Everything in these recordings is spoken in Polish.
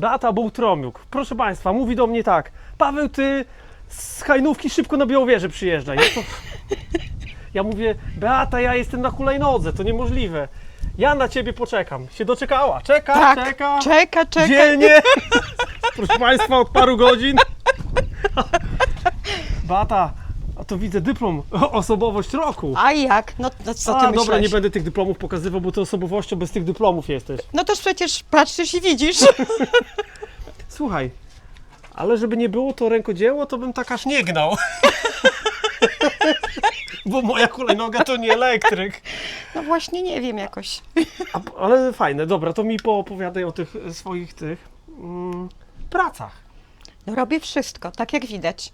Beata Bołtromiuk, proszę Państwa, mówi do mnie tak. Paweł, ty z Hajnówki szybko na Białowieżę przyjeżdżaj. No to... Ja mówię, Beata, ja jestem na hulajnodze, to niemożliwe. Ja na ciebie poczekam. Się doczekała. Czeka, Tak, czeka. czeka, czeka. Dzielnie. Proszę Państwa, od paru godzin. Beata, a to widzę dyplom osobowość roku. A jak? No, no co ty A, myślisz? dobra, nie będę tych dyplomów pokazywał, bo ty osobowością bez tych dyplomów jesteś. No toż przecież patrzysz i widzisz. Słuchaj, ale żeby nie było to rękodzieło, to bym tak aż nie gnał. Bo moja hulajnoga to nie elektryk. No właśnie nie wiem jakoś. A, ale fajne, dobra, to mi poopowiadaj o tych swoich tych mm, pracach. No robię wszystko, tak jak widać.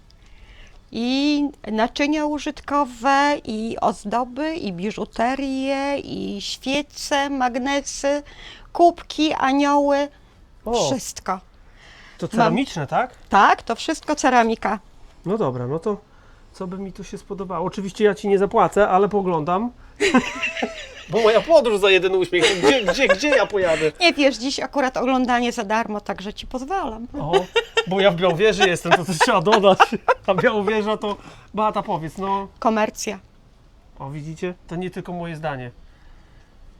I naczynia użytkowe, i ozdoby, i biżuterię, i świece, magnesy, kubki, anioły. O, Wszystko. to ceramiczne, tak? Tak, to wszystko ceramika. No dobra, no to co by mi tu się spodobało? Oczywiście ja ci nie zapłacę, ale poglądam. Bo moja podróż za jeden uśmiech, gdzie, gdzie, gdzie ja pojadę? Nie wiesz, dziś akurat oglądanie za darmo, także ci pozwalam. O, bo ja w Białowieży jestem, to coś trzeba dodać. A Białowieża to, Beata powiedz, no, Komercja. o widzicie, to nie tylko moje zdanie.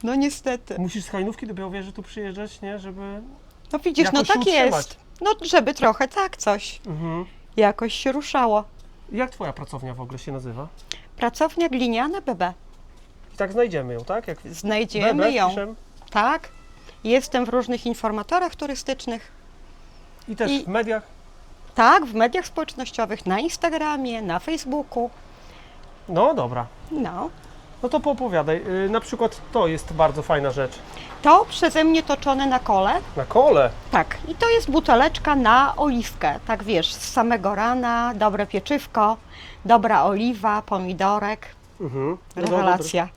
No niestety. Musisz z Hajnówki do Białowieży tu przyjeżdżać, nie, żeby... No widzisz, no Jakoś się tak utrzymać. jest. No żeby trochę tak coś Mhm. jakoś się ruszało. Jak twoja pracownia w ogóle się nazywa? Pracownia gliniana BB. I tak znajdziemy ją, tak? Jak Znajdziemy BB ją. piszemy. Tak. Jestem w różnych informatorach turystycznych. I też I- w mediach. Tak, w mediach społecznościowych, na Instagramie, na Facebooku. No dobra. No. No to poopowiadaj. Yy, na przykład to jest bardzo fajna rzecz. To przeze mnie toczone na kole. Na kole. Tak. I to jest buteleczka na oliwkę. Tak wiesz, z samego rana, dobre pieczywko, dobra oliwa, pomidorek. Mhm. No Rewelacja.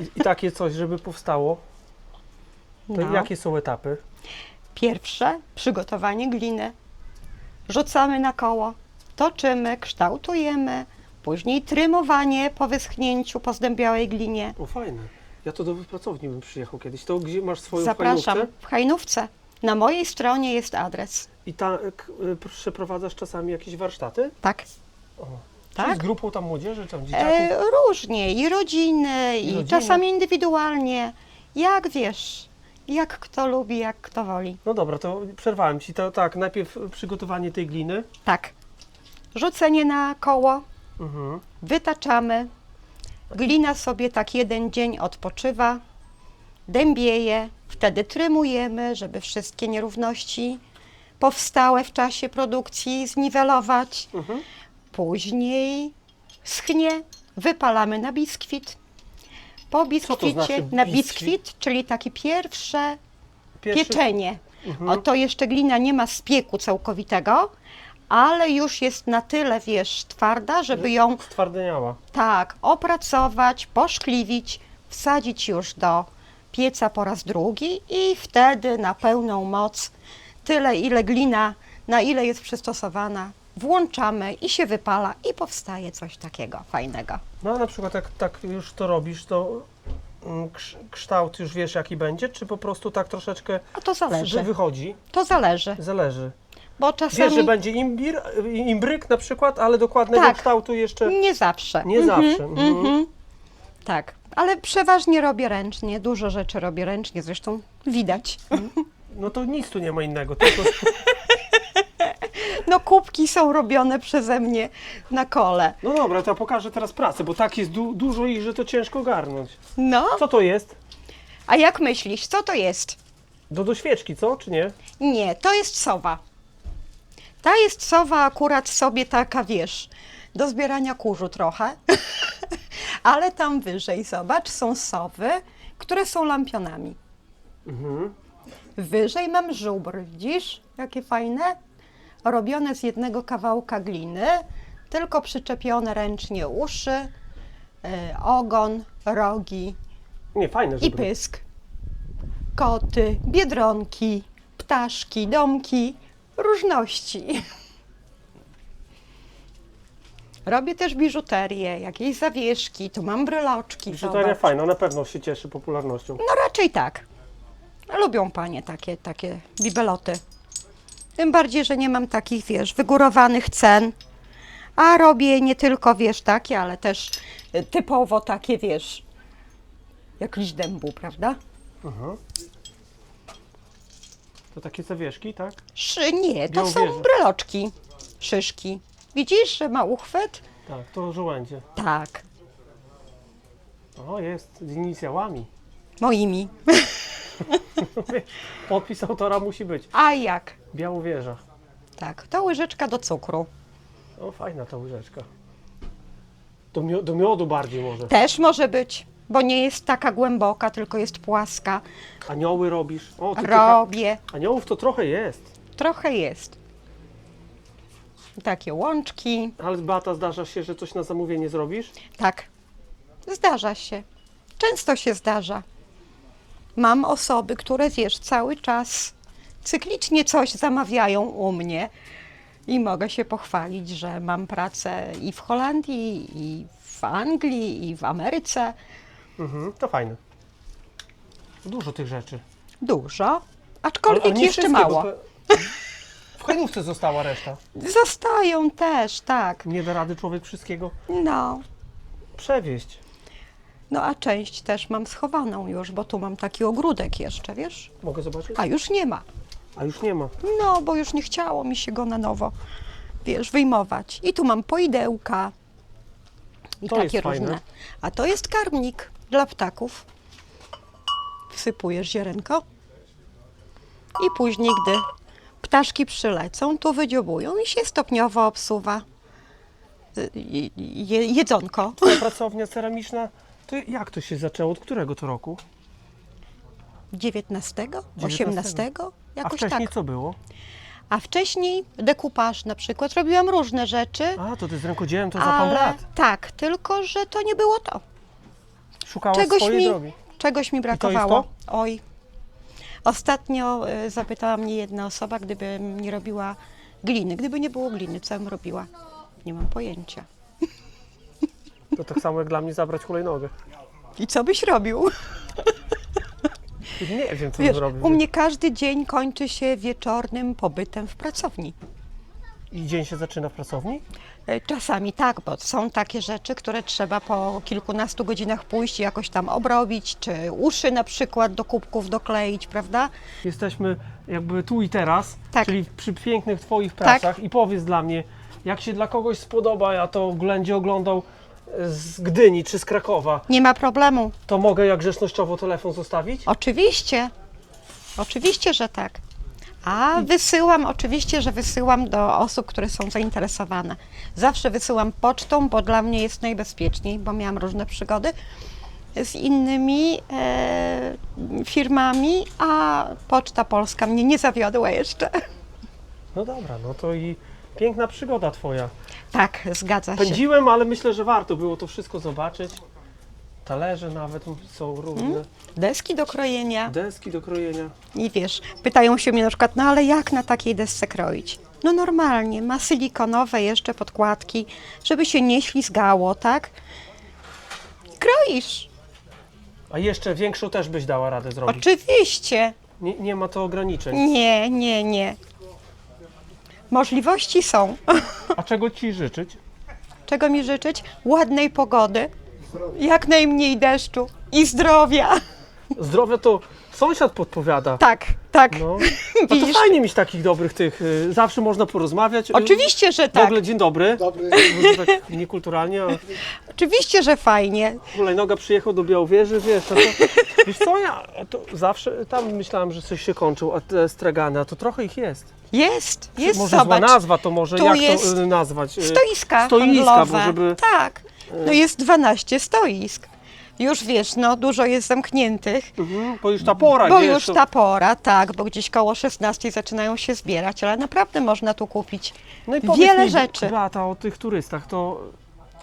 I, I takie coś, żeby powstało. To No. jakie są etapy? Pierwsze przygotowanie gliny. Rzucamy na koło, toczymy, kształtujemy. Później trymowanie po wyschnięciu, po zdębiałej glinie. O fajne. Ja to do pracowni bym przyjechał kiedyś. To gdzie masz swoją Zapraszam hajnówkę? w Hajnówce. Na mojej stronie jest adres. I ta, k- y, przeprowadzasz czasami jakieś warsztaty? Tak. O. Tak? Czyli z grupą tam młodzieży, tam dzieciaków? E, różnie, i rodziny, i, rodziny. czasami indywidualnie. Jak wiesz, jak kto lubi, jak kto woli. No dobra, to przerwałem Ci. To tak, najpierw przygotowanie tej gliny. Tak. Rzucenie na koło, Mhm. wytaczamy. Glina sobie tak jeden dzień odpoczywa, dębieje, wtedy trymujemy, żeby wszystkie nierówności powstałe w czasie produkcji zniwelować. Mhm. Później schnie, wypalamy na biskwit. Po biskwicie znaczy na biskwit? czyli takie pierwsze Pierwszy- pieczenie. Mhm. O to jeszcze glina nie ma spieku całkowitego, ale już jest na tyle, wiesz, twarda, żeby ją Stwardniała. tak opracować, poszkliwić, wsadzić już do pieca po raz drugi i wtedy na pełną moc, tyle ile glina, na ile jest przystosowana, włączamy i się wypala i powstaje coś takiego fajnego. No a na przykład jak tak już to robisz, to mm, krz- kształt już wiesz jaki będzie, czy po prostu tak troszeczkę A to zależy. wychodzi? To zależy, Zależy. Bo Wiesz, czasami że będzie imbir, imbryk na przykład, ale dokładnego Tak. kształtu jeszcze nie zawsze. nie zawsze. Mhm. Mhm. Tak, ale przeważnie robię ręcznie, dużo rzeczy robię ręcznie, zresztą widać. No to nic tu nie ma innego, tylko No kubki są robione przeze mnie na kole. No dobra, to ja pokażę teraz pracę, bo tak jest du- dużo ich, że to ciężko garnąć. No, Co to jest? a jak myślisz, co to jest? Do, do świeczki, co? Czy nie? Nie, to jest sowa. Ta jest sowa akurat sobie taka, wiesz, do zbierania kurzu trochę. Ale tam wyżej, zobacz, są sowy, które są lampionami. Mhm. Wyżej mam żubr, widzisz? Jakie fajne? Robione z jednego kawałka gliny, tylko przyczepione ręcznie uszy, y, ogon, rogi Nie, fajne i żubry. pysk. Koty, biedronki, ptaszki, domki, różności. Robię też biżuterię, jakieś zawieszki, tu mam bryloczki. Biżuteria zobacz. fajna, na pewno się cieszy popularnością. No raczej tak. Lubią panie takie, takie bibeloty. Tym bardziej, że nie mam takich, wiesz, wygórowanych cen. A robię nie tylko, wiesz, takie, ale też y, typowo takie, wiesz, jak liść dębu, prawda? Aha. To takie zawieszki, tak? Szy, nie, to są bryloczki, szyszki. Widzisz, że ma uchwyt? Tak, to żołędzie. Tak, O, jest, z inicjałami. moimi. Podpis autora musi być. A jak? Białowieża. Tak, to łyżeczka do cukru. O, fajna ta łyżeczka. Do, mio- do miodu bardziej może. Też może być, bo nie jest taka głęboka, tylko jest płaska. Anioły robisz. O, ty Robię. aniołów to trochę jest. Trochę jest. Takie łączki. Ale Beata, zdarza się, że coś na zamówienie zrobisz? Tak, zdarza się. Często się zdarza. Mam osoby, które wiesz, cały czas cyklicznie coś zamawiają u mnie i mogę się pochwalić, że mam pracę i w Holandii, i w Anglii, i w Ameryce. Mhm, to fajne. Dużo tych rzeczy. Dużo, aczkolwiek nie jeszcze wszystkie, mało. to- W hajnówce została reszta. Zostają też, tak. Nie da rady człowiek wszystkiego No, przewieźć. no a część też mam schowaną już, bo tu mam taki ogródek jeszcze, wiesz? Mogę zobaczyć? A już nie ma. A już nie ma. No, bo już nie chciało mi się go na nowo, wiesz, wyjmować. I tu mam poidełka i To takie jest fajne. różne. A to jest karmnik dla ptaków. Wsypujesz ziarenko i później, gdy ptaszki przylecą, tu wydziobują i się stopniowo obsuwa y, je, jedzonko. Twoja pracownia ceramiczna, to jak to się zaczęło? Od którego to roku? 19, 19? 18, A jakoś wcześniej tak. co było? A wcześniej dekupaż na przykład, robiłam różne rzeczy. A, to ty z rękodziełem to za pan brat. tak, tylko że to nie było to. Szukałaś Czegoś swojej mi, drogi. czegoś mi brakowało. Oj. Ostatnio y, zapytała mnie jedna osoba, gdybym nie robiła gliny. Gdyby nie było gliny, co bym robiła? Nie mam pojęcia. To tak samo jak dla mnie zabrać hulajnogę. I co byś robił? Nie wiem, co Wiesz, bym robił. u mnie każdy dzień kończy się wieczornym pobytem w pracowni. I dzień się zaczyna w pracowni? E, Czasami tak, bo są takie rzeczy, które trzeba po kilkunastu godzinach pójść i jakoś tam obrobić, czy uszy na przykład do kubków dokleić, prawda? Jesteśmy jakby tu i teraz, Tak. czyli przy pięknych Twoich pracach i powiedz dla mnie, jak się dla kogoś spodoba, ja to będzie oglądał e, z Gdyni czy z Krakowa, Nie ma problemu. to mogę jak grzecznościowo telefon zostawić? Oczywiście, oczywiście, że tak. A wysyłam, oczywiście, że wysyłam do osób, które są zainteresowane. Zawsze wysyłam pocztą, bo dla mnie jest najbezpieczniej, bo miałam różne przygody z innymi e, firmami, a Poczta Polska mnie nie zawiodła jeszcze. No dobra, no to i piękna przygoda Twoja. Tak, zgadza się. Pędziłem, ale myślę, że warto było to wszystko zobaczyć. Talerze nawet są różne, Mm. Deski do krojenia. deski do krojenia. I wiesz, pytają się mnie na przykład, no ale jak na takiej desce kroić? No normalnie, ma silikonowe jeszcze podkładki, żeby się nie ślizgało, tak? Kroisz. A jeszcze większą też byś dała radę zrobić. Oczywiście. Nie, nie ma to ograniczeń. Nie, nie, nie. Możliwości są. A czego Ci życzyć? Czego mi życzyć? Ładnej pogody, jak najmniej deszczu i zdrowia. Zdrowie to sąsiad podpowiada. Tak, tak. No. A to Widzisz? fajnie mieć takich dobrych tych. y, Zawsze można porozmawiać. Y, Oczywiście, że W tak. ogóle dzień dobry. Dobry. Może tak niekulturalnie, a Oczywiście, że fajnie. hulajnoga przyjechał do Białowieży, wiesz, a to, wiesz co, ja to zawsze tam myślałem, że coś się kończył, a te stragany, a to trochę ich jest. Jest, jest, może zobacz. zła nazwa, to może Tu jak jest to y, nazwać? Y, Stoiska, Stoiska, handlowe. bo żeby... Tak, no jest 12 stoisk. Już wiesz, no dużo jest zamkniętych, Mhm, bo już ta pora, bo wiesz, już to- ta pora, tak, bo gdzieś koło 16 zaczynają się zbierać, ale naprawdę można tu kupić no i powiedz wiele mi, rzeczy. Beata, o tych turystach, to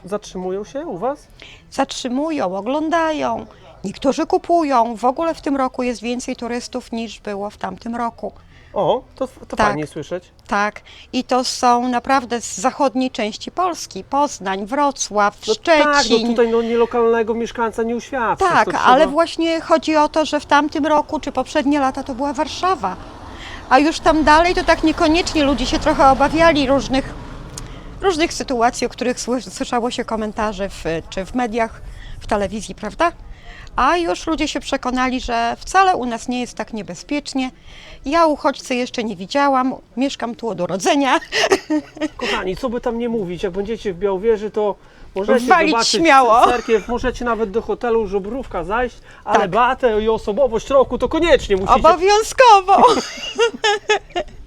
zatrzymują się u Was? Zatrzymują, oglądają, niektórzy kupują. W ogóle w tym roku jest więcej turystów niż było w tamtym roku. O, to, to Tak. fajnie słyszeć. Tak, i to są naprawdę z zachodniej części Polski. Poznań, Wrocław, No Szczecin. tak, no tutaj no, nie lokalnego mieszkańca nie uświadczysz. Tak, trzeba- ale właśnie chodzi o to, że w tamtym roku czy poprzednie lata to była Warszawa. A już tam dalej to tak niekoniecznie ludzie się trochę obawiali różnych, różnych sytuacji, o których sły- słyszało się komentarze w, czy w mediach, w telewizji, prawda? A już ludzie się przekonali, że wcale u nas nie jest tak niebezpiecznie. Ja uchodźcy jeszcze nie widziałam, mieszkam tu od urodzenia. Kochani, co by tam nie mówić, jak będziecie w Białowieży, to możecie Walić zobaczyć śmiało. cerkiew, możecie nawet do hotelu Żubrówka zajść, ale Tak. Beatę i osobowość roku to koniecznie musicie Obowiązkowo!